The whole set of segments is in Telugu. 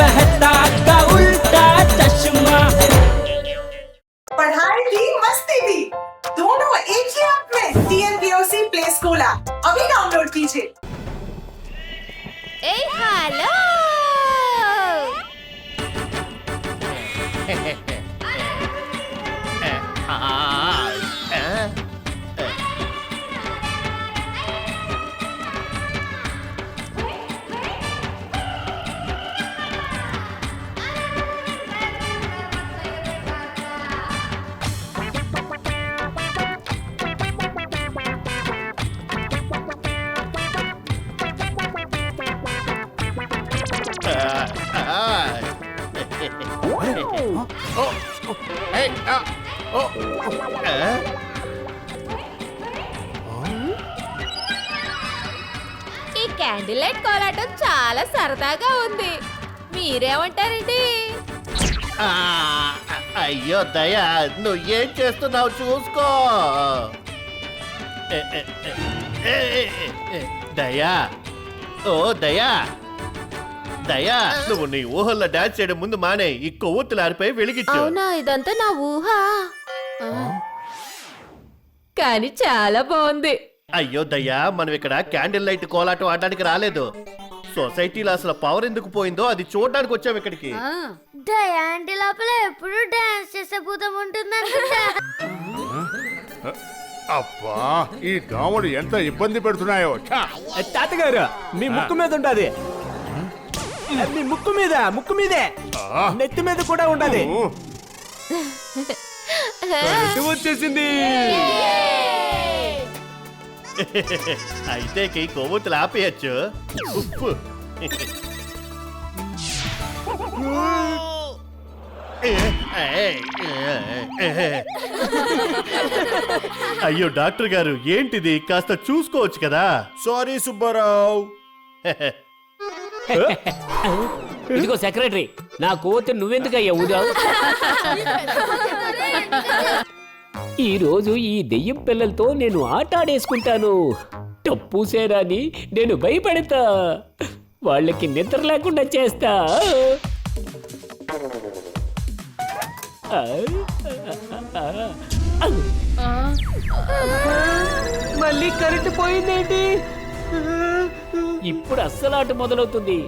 बहता का उल्टा चश्मा। पढ़ाई भी मस्ती भी। दोनों एक ही ऐप में टीएमबीओसी प्ले स्कूल ऐप अभी डाउनलोड कीजिए। ए हेलो हाँ।, हाँ, हाँ। ఈ క్యాండిల్ లైట్ కోలాటం చాలా సరదాగా ఉంది. మీరేమంటారండి? అయ్యో దయా నువ్వు ఏం చేస్తున్నావు చూసుకో దయా. ఓ దయా. దయా నువ్వు నీ ఊహల్లో డాన్స్ చేయడం ముందు మానే ఈ కొవ్వొత్తులారిపై వెలిగించు అవునా ఇదంతా నా ఊహ? ఆ. కానీ చాలా బాగుంది. అయ్యో దయ్యా మనం ఇక్కడ క్యాండిల్ లైట్ కోలాటం ఆడడానికి రాలేదు. సొసైటీలో అసలు పవర్ ఎందుకు పోయిందో అది చూడడానికి వచ్చాం ఇక్కడికి. దయాంటి లోపల ఎప్పుడు డాన్స్ చేసే భూతం ఉంటుందనుకుంటా అబ్బా ఈ దోమలు ఎంత ఇబ్బంది పెడుతున్నాయో ఛా! తాతగారు మీ ముక్కు మీద ఉంటది మీ ముక్కు మీద ముక్కు మీదే. ఆ, నెత్తి మీద కూడా కరెంటు వచ్చేసింది. అయితే ఈ కొవ్వొత్తులు ఆపేయచ్చు. ఉప్పు. అయ్యో డాక్టర్ గారు ఏంటిది? కాస్త చూసుకోవచ్చు కదా. సారీ సుబ్బారావు. ఇదిగో సెక్రటరీ నా కోతి నువ్వెందుకయ్యా ఊదావు ఈ రోజు ఈ దెయ్యం పిల్లలతో నేను ఆట ఆడేసుకుంటాను. టప్పుసేరాని నేను భయపడతా. వాళ్ళకి నిద్ర లేకుండా చేస్తా. మళ్ళీ కరెంటు పోయిందేంటి? ఇప్పుడు అస్సలు ఆట మొదలవుతుంది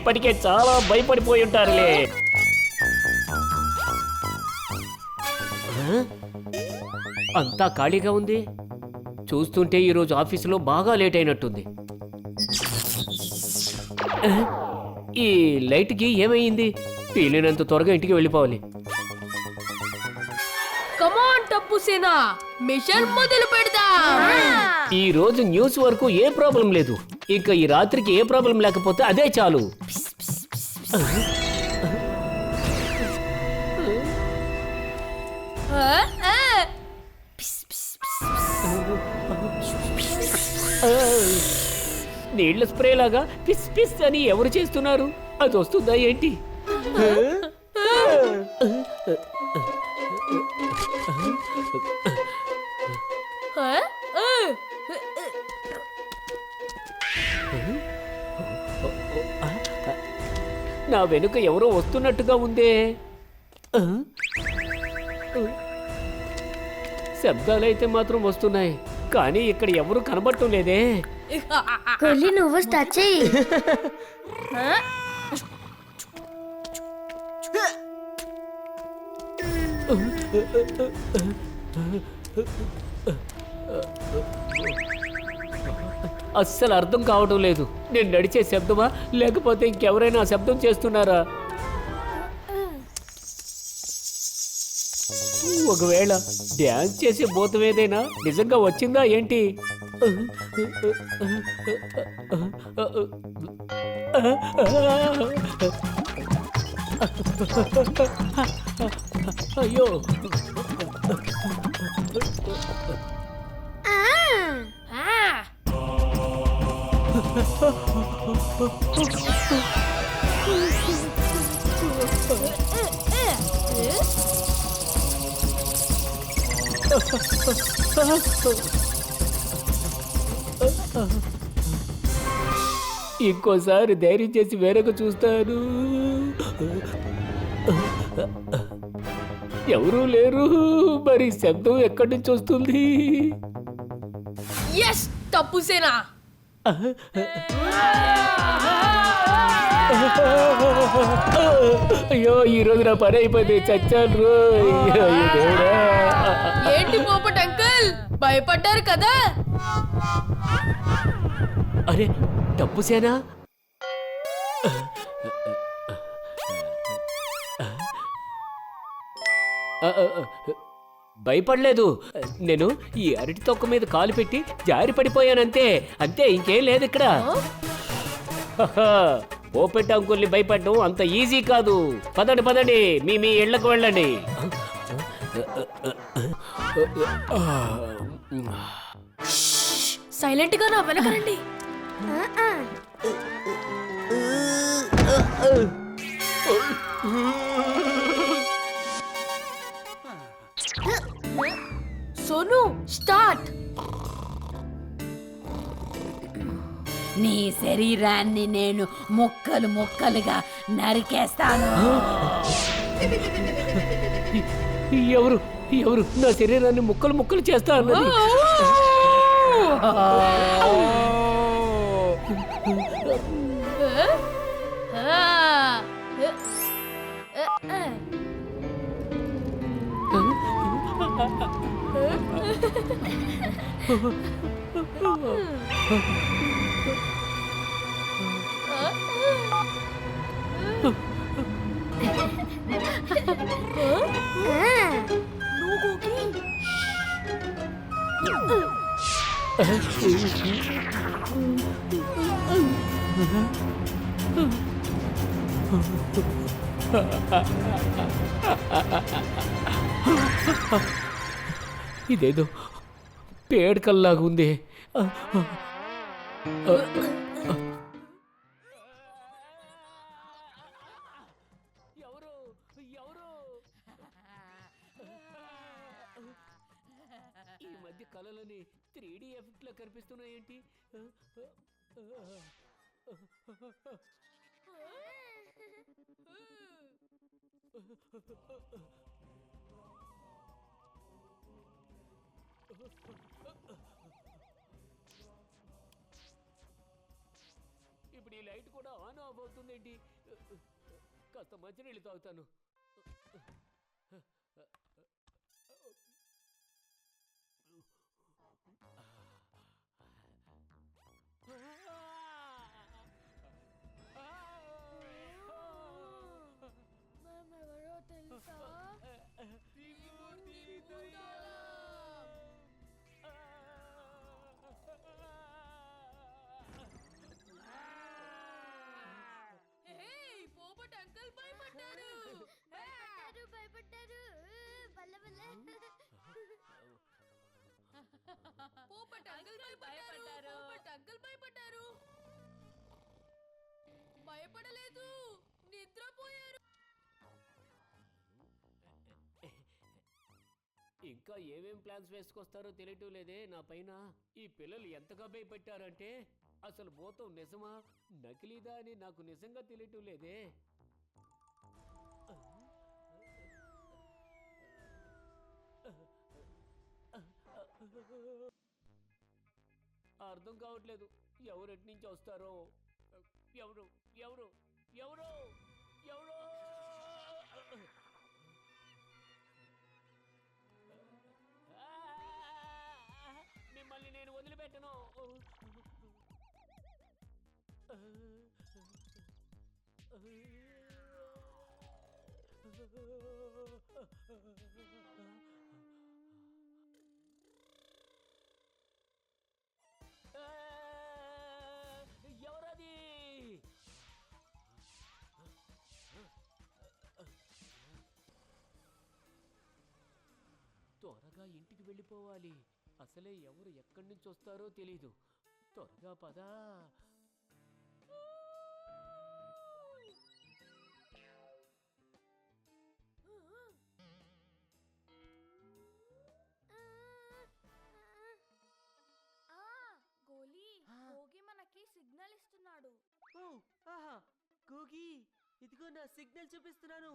ఇప్పటికే చాలా భయపడిపోయి ఉంటారులే? అంతా ఖాళీగా ఉంది? చూస్తుంటే ఈరోజు ఆఫీసులో బాగా లేట్ అయినట్టుంది? ఈ లైట్కి ఏమైంది? వీలైనంత త్వరగా ఇంటికి వెళ్ళిపోవాలి. కమాన్ టప్పు సేనా మిషన్ మొదలు పెడదాం. ఈ రోజు న్యూస్ వరకు ఏ ప్రాబ్లం లేదు. ఇక ఈ రాత్రికి ఏ ప్రాబ్లం లేకపోతే అదే చాలు. నీళ్ళ స్ప్రే లాగా పిస్ పిస్ అని ఎవరు చేస్తున్నారు? అది వస్తుందా ఏంటి? నా వెనుక ఎవరో వస్తున్నట్టుగా ఉందే? శబ్దాలైతే మాత్రం వస్తున్నాయి కానీ ఇక్కడ ఎవరు కనబడటం లేదే. కొల్లి నువ్వు స్టార్ట్ అస్సలు అర్థం కావడం లేదు. నేను నడిచే శబ్దమా? లేకపోతే ఇంకెవరైనా శబ్దం చేస్తున్నారా? ఒకవేళ డ్యాన్స్ చేసే భూతం ఏదైనా నిజంగా వచ్చిందా ఏంటి? అయ్యో. ఇంకోసారి ధైర్యం చేసి వేరొక చూస్తాను. ఎవరూ లేరు. మరి శబ్దం ఎక్కడి నుంచి వస్తుంది? ఎస్ తప్పు సేనా. అయ్యో ఈ రోజు నా పని అయిపోయింది చచ్చాను రోయ్. అయ్యో దేవుడా. ఏంటి పోపట్ అంకుల్ భయపడ్డారు కదా అరే డబ్బు సేనా భయపడలేదు. నేను ఈ అరటి తొక్క మీద కాలు పెట్టి జారి పడిపోయానంతే. అంతే ఇంకేం లేదు ఇక్కడ. ఓపెట్ అంకుల్ని భయపడడం అంత ఈజీ కాదు. పదండి పదండి మీ మీ ఇళ్ళకు వెళ్ళండి. సైలెంట్గా నా వెనకరండి స్టార్ట్. నీ శరీరాన్ని నేను ముక్కలు ముక్కలుగా నరికేస్తాను. ఎవరు ఎవరు? నా శరీరాన్ని ముక్కలు ముక్కలు చేస్తా అన్నది ఇదేదో పేడకల్లాగా ఉంది ఎవరు ఎవరు ఈ మధ్య కళలని త్రీ డి ఎఫెక్ట్లో Oh ఇప్పుడు ఈ లైట్ కూడా ఆన్ ఆఫ్ అవుతుందేంటి? కాస్త మంచినీళ్ళు తాగుతాను. ఇంకా ఏమేం ప్లాన్స్ వేసుకొస్తారో తెలియటం లేదే నా పైన. ఈ పిల్లలు ఎంతగా భయపెట్టారంటే అసలు భూతం నిజమా నకిలీదా అని నాకు నిజంగా తెలియటం లేదే. అర్థం కావట్లేదు. ఎవరు నుంచి వస్తారో? ఎవరు ఎవరు? ఎవరు? ఎవరు? ఎవరది త్వరగా ఇంటికి వెళ్ళిపోవాలి. అసలే ఎవరు ఎక్కడి నుంచి వస్తారో తెలీదు. త్వరగా పదా. ఓ ఆహా గోగి ఇదిగో నా సిగ్నల్ చూపిస్తున్నాను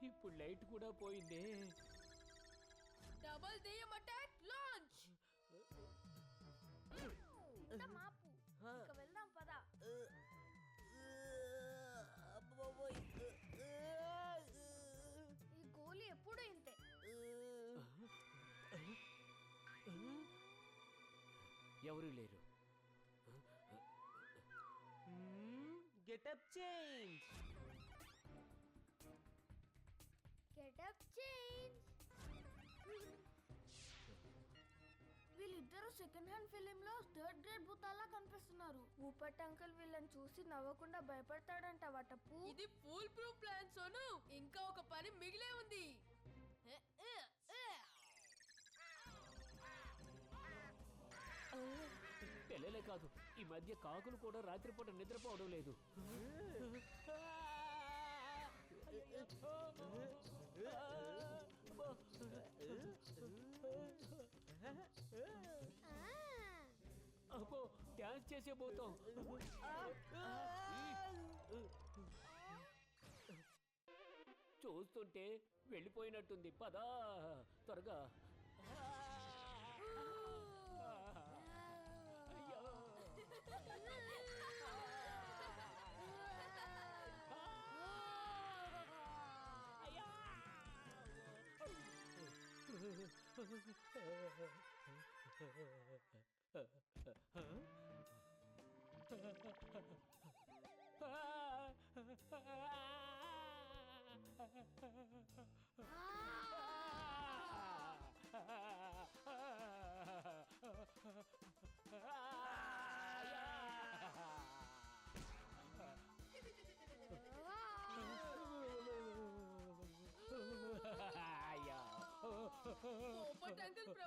ఇప్పుడు లైట్ కూడా పోయిందే డబల్ దెయ్యం అటాక్ లాంచ్ ఇంత ఎవరు లేరు. Getup change. Getup change. వీళ్ళిద్దరూ సెకండ్ హ్యాండ్ ఫిలిం లో థర్డ్ గ్రేడ్ భూతాల్లా కనిపిస్తున్నారు. ఊపట్ అంకుల్ వీళ్ళని చూసి నవ్వకుండా భయపడతాడంట వటపు ఇది ఫుల్ ప్రూఫ్ ప్లాన్ సోను. ఇంకా ఒక పని మిగిలే ఉంది. పిల్లలే కాదు. ఈ మధ్య కాకులు కూడా రాత్రిపూట నిద్రపోవడం లేదు. అబ్బో డ్యాన్స్ చేసే పోతాం చూస్తుంటే వెళ్ళిపోయినట్టుంది. పదా త్వరగా. అయ్యా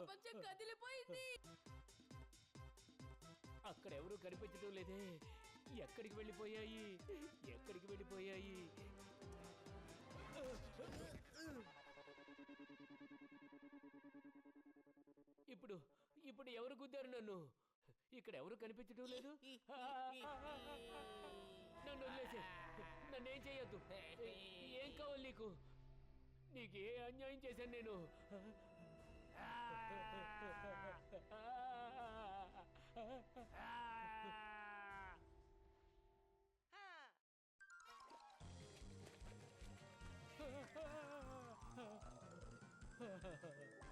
ప్రపంచం కదిలిపోయింది. అక్కడ ఎవరు కనిపించడం లేదే. ఎక్కడికి వెళ్ళిపోయాయి? ఎక్కడికి వెళ్ళిపోయాయి? ఇప్పుడు ఇప్పుడు ఎవరు గుద్దారు నన్ను? ఇక్కడ ఎవరు కనిపించడం లేదు? నన్ను వదిలేసే. ఏం చేయొద్దు. ఏం కావాలి నీకు? నీకే అన్యాయం చేశాను నేను. Ha ha ha ha!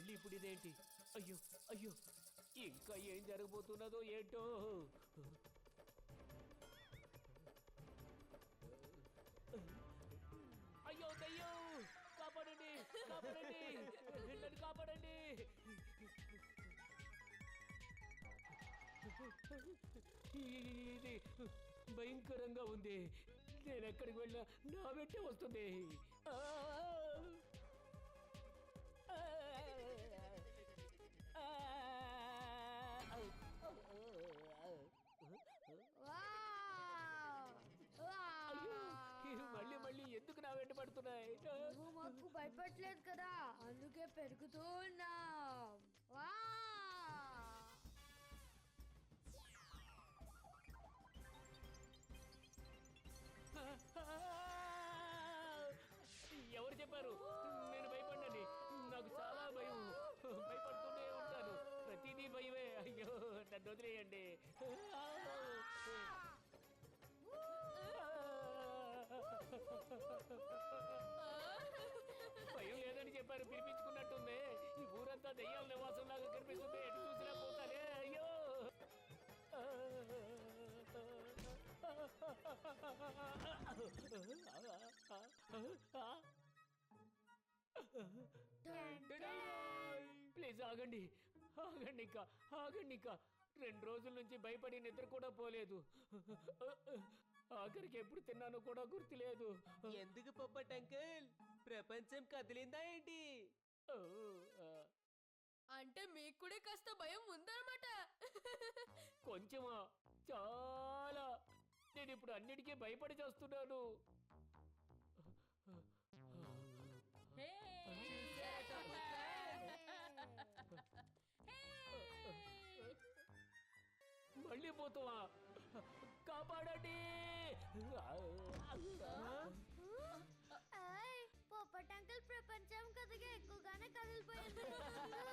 మళ్ళీ ఇప్పుడు ఇదేంటి? అయ్యో అయ్యో ఇంకా ఏం జరగబోతున్నదో ఏంటో? అయ్యో దయ్యో కాపాడండి కాపాడండి నన్ను కాపాడండి. ఇది భయంకరంగా ఉంది. నేను ఎక్కడికి వెళ్ళినా నా వెంటే వస్తుంది. ఎందుకు నా వెంట పడుతున్నాయి. నువ్వు మాకు భయపడలేదు కదా అందుకే పెరుగుతూ ఉన్నాం. వా! ఎవరు చెప్పారు? నేను భయపడ్డాని నాకు చాలా భయం. భయపడుతూనే ఉంటాను. ప్రతిదీ భయమే. అయ్యో నన్ను వదిలేయండి. లేదని పిలిపించుకున్నట్టుంది. ఈ ఊరంతా దెయ్యాల నివాసం లాగా కనిపిస్తుంది. ఎటు చూసినా పోతానే అయ్యో! ప్లీజ్ ఆగండి. ఆగండి ఇంకా. ఆగండి ఇంకా. రెండు రోజుల నుంచి భయపడి నిద్ర కూడా పోలేదు. ఆఖరికి ఎప్పుడు తిన్నానో కూడా గుర్తులేదు. ఎందుకు పొప్పట్ అంకుల్? ప్రపంచం కదిలిందా ఏంటి? అంటే మీకు కూడా కాస్త భయం ఉందన్నమాట. కొంచెమా చాలా. నేను ఇప్పుడు అన్నిటికీ భయపడి చేస్తున్నాను. మళ్ళీ పోతావా? కాపాడండి. கடல் போயிருக்கு